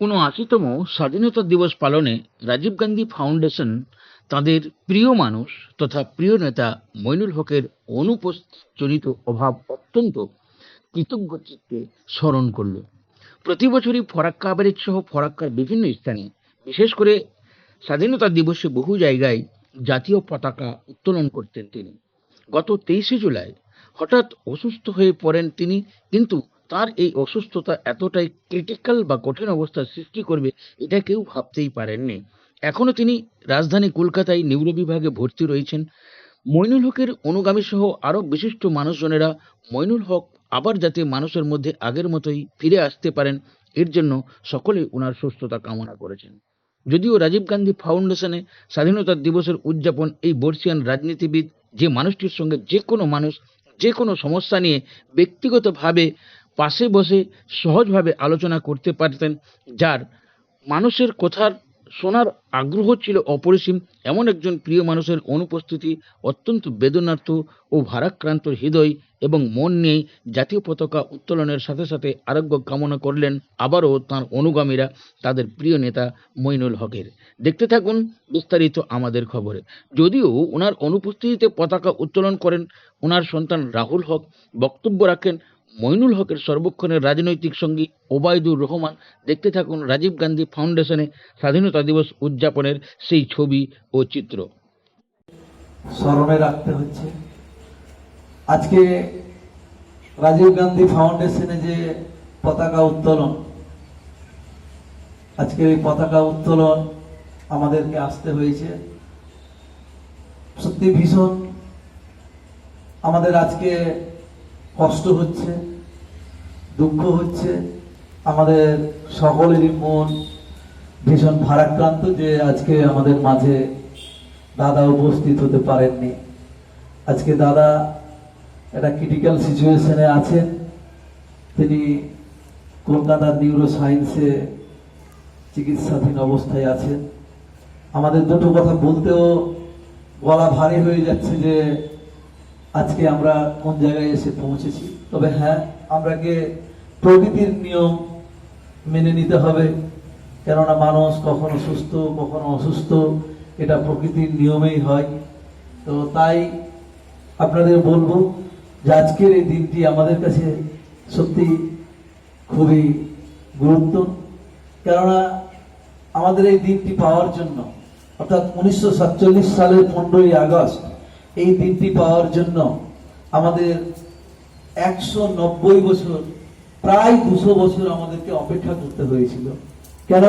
ঊনআশিতম স্বাধীনতা দিবস পালনে রাজীব গান্ধী ফাউন্ডেশন তাদের প্রিয় মানুষ তথা প্রিয় নেতা মইনুল হকের অনুপস্থিত অভাব অত্যন্ত কৃতজ্ঞ চিত্তে স্মরণ করল। প্রতি বছরই ফরাক্কা আবারিজ সহ ফরাক্কার বিভিন্ন স্থানে, বিশেষ করে স্বাধীনতা দিবসে বহু জায়গায় জাতীয় পতাকা উত্তোলন করতেন তিনি। গত তেইশে জুলাই হঠাৎ অসুস্থ হয়ে পড়েন তিনি, কিন্তু তার এই অসুস্থতা এতটাই ক্রিটিক্যাল বা কঠিন অবস্থার সৃষ্টি করবে এটা কেউ ভাবতেই পারেননি। এখনও তিনি রাজধানী কলকাতায় নিউরো বিভাগে ভর্তি রয়েছেন। মইনুল হকের অনুগামী সহ আরও বিশিষ্ট মানুষজনেরা মইনুল হক আবার যাতে মানুষের মধ্যে আগের মতোই ফিরে আসতে পারেন, এর জন্য সকলেই ওনার সুস্থতা কামনা করেছেন। যদিও রাজীব গান্ধী ফাউন্ডেশনে স্বাধীনতা দিবসের উদযাপন এই বর্ষিয়ান রাজনীতিবিদ, যে মানুষটির সঙ্গে যে কোনো মানুষ যে কোনো সমস্যা নিয়ে ব্যক্তিগতভাবে পাশে বসে সহজভাবে আলোচনা করতে পারতেন, যার মানুষের কথার শোনার আগ্রহ ছিল অপরিসীম। এমন একজন প্রিয় মানুষের অনুপস্থিতি অত্যন্ত বেদনার্থ ও ভারাক্রান্ত হৃদয় এবং মন নিয়ে জাতীয় পতাকা উত্তোলনের সাথে সাথে আরোগ্য কামনা করলেন আবারও তাঁর অনুগামীরা, তাদের প্রিয় নেতা মইনুল হকের। দেখতে থাকুন বিস্তারিত আমাদের খবরে। যদিও ওনার অনুপস্থিতিতে পতাকা উত্তোলন করেন ওনার সন্তান রাহুল হক বক্তব্য রাখেন মইনুল হকের সর্বক্ষণের রাজনৈতিক সঙ্গী ওবায়দুর রহমান। দেখতে থাকুন রাজীব গান্ধী ফাউন্ডেশনে স্বাধীনতা দিবস উদযাপনের সেই ছবি ও চিত্র। স্মরণে রাখতে হচ্ছে, আজকে রাজীব গান্ধী ফাউন্ডেশনে যে পতাকা উত্তোলন, আজকে এই পতাকা উত্তোলন আমাদেরকে আসতে হয়েছে। সত্যি ভীষণ আমাদের আজকে কষ্ট হচ্ছে, দুঃখ হচ্ছে। আমাদের সকলেরই মন ভীষণ ভারাক্রান্ত যে আজকে আমাদের মাঝে দাদা উপস্থিত হতে পারেননি। আজকে দাদা একটা ক্রিটিক্যাল সিচুয়েশনে আছেন। তিনি কলকাতার নিউরো সায়েন্সে চিকিৎসাধীন অবস্থায় আছেন। আমাদের দুটো কথা বলতেও গলা ভারী হয়ে যাচ্ছে যে আজকে আমরা কোন জায়গায় এসে পৌঁছেছি? তবে হ্যাঁ আমরাকে প্রকৃতির নিয়ম মেনে নিতে হবে। কেননা মানুষ কখনো সুস্থ, কখনো অসুস্থ, এটা প্রকৃতির নিয়মেই হয়। তো তাই আপনাদের বলব যে আজকের এই দিনটি আমাদের কাছে সত্যি খুবই গুরুত্ব। কেননা আমাদের এই দিনটি পাওয়ার জন্য, অর্থাৎ উনিশশো সাতচল্লিশ সালের পনেরোই আগস্ট এই দিনটি পাওয়ার জন্য আমাদের একশো নব্বই বছর, প্রায় দুশো বছর আমাদেরকে অপেক্ষা করতে হয়েছিল। কেন?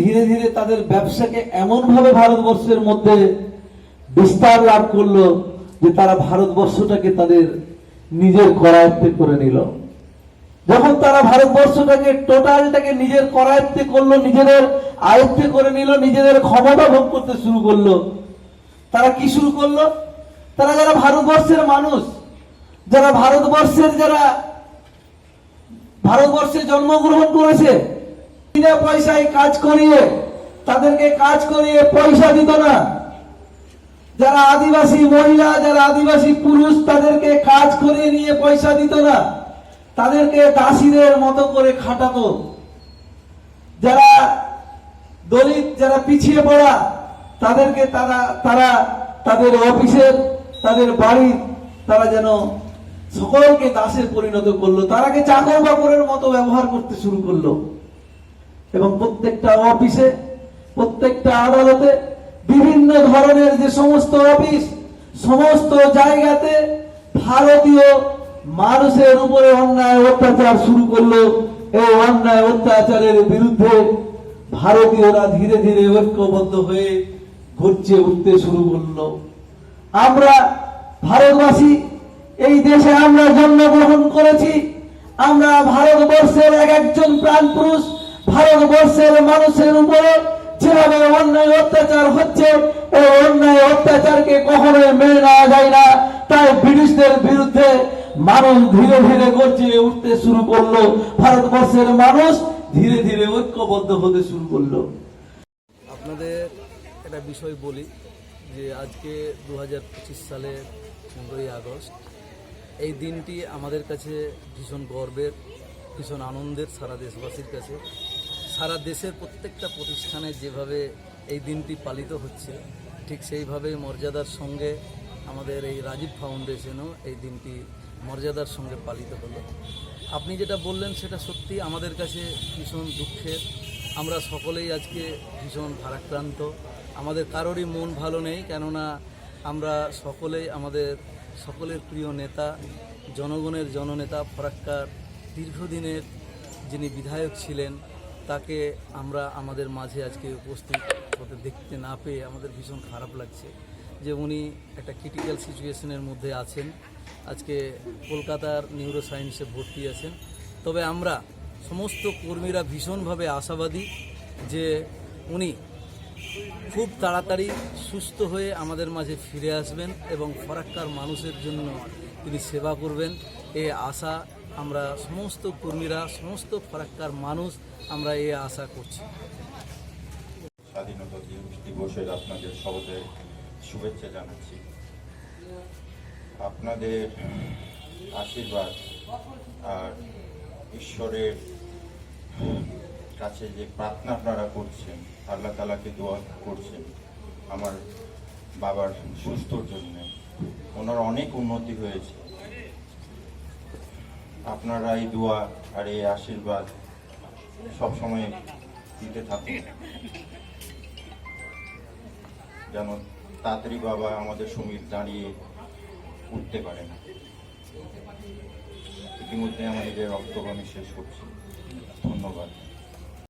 ধীরে ধীরে তাদের ব্যবসাকে এমন ভাবে ভারতবর্ষের মধ্যে বিস্তার লাভ করল যে তারা ভারতবর্ষটাকে তাদের নিজের করায়ত্তে করে নিল। যখন তারা ভারতবর্ষটাকে টোটালটাকে নিজের করায়ত্তে করল, নিজেদের আয়ত্তে করে নিল, নিজেদের ক্ষমতা ভোগ করতে শুরু করল তারা কি শুরু করল? তারা যারা ভারতবর্ষের মানুষ, যারা ভারতবর্ষের যারা ভারতবর্ষে জন্মগ্রহণ করেছে, বিনা পয়সায় কাজ করিয়ে, তাদেরকে কাজ করিয়ে পয়সা দিত না। যারা আদিবাসী মহিলা, যারা আদিবাসী পুরুষ, তাদেরকে কাজ করিয়ে নিয়ে পয়সা দিত না। তাদেরকে দাসীদের মতো করে খাটাতো। যারা দলিত, যারা পিছিয়ে পড়া তাদেরকে তারা তারা তাদের অফিসের, তাদের বাড়ির, তারা যেন সকলকে দাসে পরিণত করল, তারাকে চাকর বাকরের মতো ব্যবহার করতে শুরু করল। এবং প্রত্যেকটা অফিসে, প্রত্যেকটা আদালতে বিভিন্ন ধরনের যে সমস্ত অফিস, সমস্ত জায়গাতে ভারতীয় মানুষের উপরে অন্যায় অত্যাচার শুরু করল। এই অন্যায় অত্যাচারের বিরুদ্ধে ভারতীয়রা ধীরে ধীরে ঐক্যবদ্ধ হয়ে ঘুরছে, উঠতে শুরু করল। আমরা ভারতবাসী, এই দেশে আমরা জন্মগ্রহণ করেছি। আমরা ভারতবর্ষের এক একজন প্রাণ পুরুষ, ভারতবর্ষের মানুষের উপরে যেভাবে অন্যায় অত্যাচার হচ্ছে, এই অন্যায় অত্যাচারকে কখনোই মেনে নেওয়া যায় না। তাই ব্রিটিশদের বিরুদ্ধে মানুষ ধীরে ধীরে গর্জে উঠতে শুরু করল। ভারতবর্ষের মানুষ ধীরে ধীরে ঐক্যবদ্ধ হতে শুরু করল। আপনাদের একটা বিষয় বলি, যে আজকে দু সালের পনেরোই আগস্ট, এই দিনটি আমাদের কাছে ভীষণ গর্বের, ভীষণ আনন্দের সারা দেশবাসীর কাছে। সারা দেশের প্রত্যেকটা প্রতিষ্ঠানে যেভাবে এই দিনটি পালিত হচ্ছে, ঠিক সেইভাবেই মর্যাদার সঙ্গে আমাদের এই রাজীব ফাউন্ডেশনও এই দিনটি মর্যাদার সঙ্গে পালিত হলো। আপনি যেটা বললেন, সেটা সত্যি আমাদের কাছে ভীষণ দুঃখের। আমরা সকলেই আজকে ভীষণ ভারাক্রান্ত। আমাদের কারোরই মন ভালো নেই, কেননা আমরা সকলেই আমাদের সকলের প্রিয় নেতা, জনগণের জননেতা ফরাক্কার। দীর্ঘদিনের যিনি বিধায়ক ছিলেন, তাকে আমরা আমাদের মাঝে আজকে উপস্থিত হতে দেখতে না পেয়ে আমাদের ভীষণ খারাপ লাগছে যে উনি একটা ক্রিটিক্যাল সিচুয়েশনের মধ্যে আছেন। আজকে কলকাতার নিউরো সায়েন্সে ভর্তি আছেন। তবে আমরা সমস্ত কর্মীরা ভীষণভাবে আশাবাদী যে উনি খুব তাড়াতাড়ি সুস্থ হয়ে আমাদের মাঝে ফিরে আসবেন এবং ফরাক্কার মানুষের জন্য তিনি সেবা করবেন। এ আশা আমরা সমস্ত কর্মীরা, সমস্ত ফরাক্কার মানুষ আমরা এ আশা করছি। স্বাধীনতা দিবসের আপনাদের শুভেচ্ছা জানাচ্ছি। আপনাদের আশীর্বাদ আর ঈশ্বরের কাছে যে প্রার্থনা আপনারা করছেন, আল্লাহ তালাকে দোয়া করছেন আমার বাবার সুস্থর জন্য। ওনার অনেক উন্নতি হয়েছে। আপনারা এই দোয়া আর এই আশীর্বাদ সবসময় দিতে থাকুন। যেন তাড়াতাড়ি বাবা আমাদের সমীর দাঁড়িয়ে উঠতে পারে না। ইতিমধ্যে আমাদের রক্তগামী শেষ করছি। ধন্যবাদ।